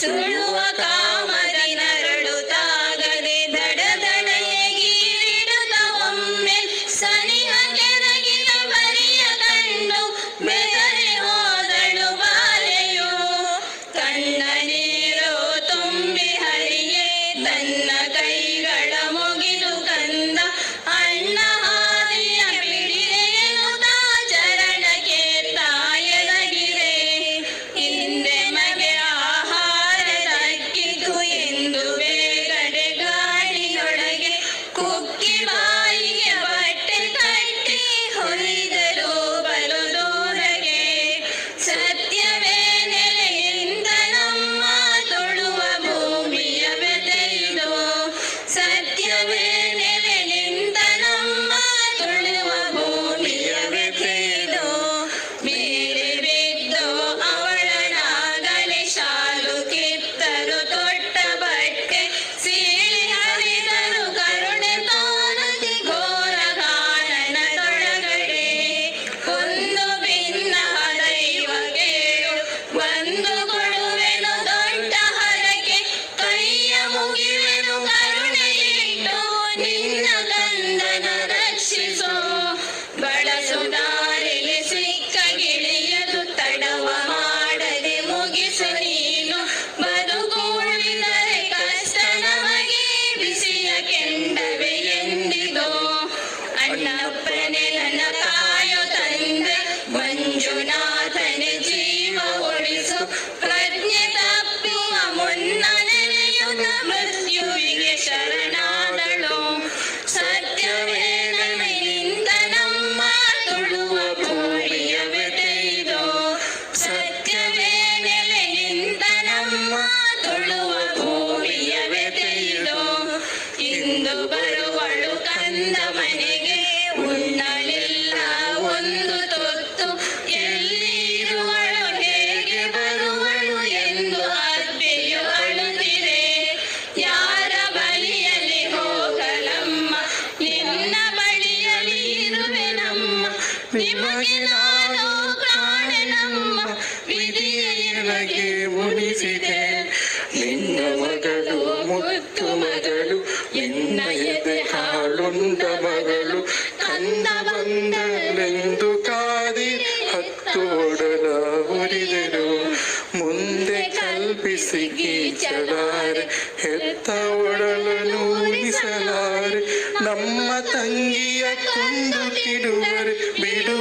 Sure. കണ്ണപ്പനെ നനതായോ തന്റെ മഞ്ജുനാഥന് ജീവ ഒളിസു പ്രജ്ഞ തപ്പുക മുന്നനയുക മൃത്യുവിനെ ശരണാദളോ സത്യവേദനിന്ദനം മാതുളുവ പൂഴിയവ ചെയ്തോ സത്യവേദനിന്ദനം മാതുളുവ പൂഴിയവ ചെയ്തോ ഇന്ദു ವಿಧಿಯನಗೆ ಉಳಿಸಿದೆ ನಿನ್ನ ಮಗಳು ಮುತ್ತು ಮಗಳು ಎನ್ನ ಎದೆ ಹಾಳುಂಡ ಮಗಳು ಕಂದ ಬಂದನೆಂದು ಕಾದಿ ಹತ್ತು ಒಡಲ ಉರಿದರು ಮುಂದೆ ಕಲ್ಪಿಸಿ ಗೀಚಲಾರೆ ಹೆತ್ತ ಒಡಲನು ಉಳಿಸಲಾರೆ ನಮ್ಮ ತಂಗಿಯ ಕೊಂದು ಬಿಡುವರು ಬಿಡು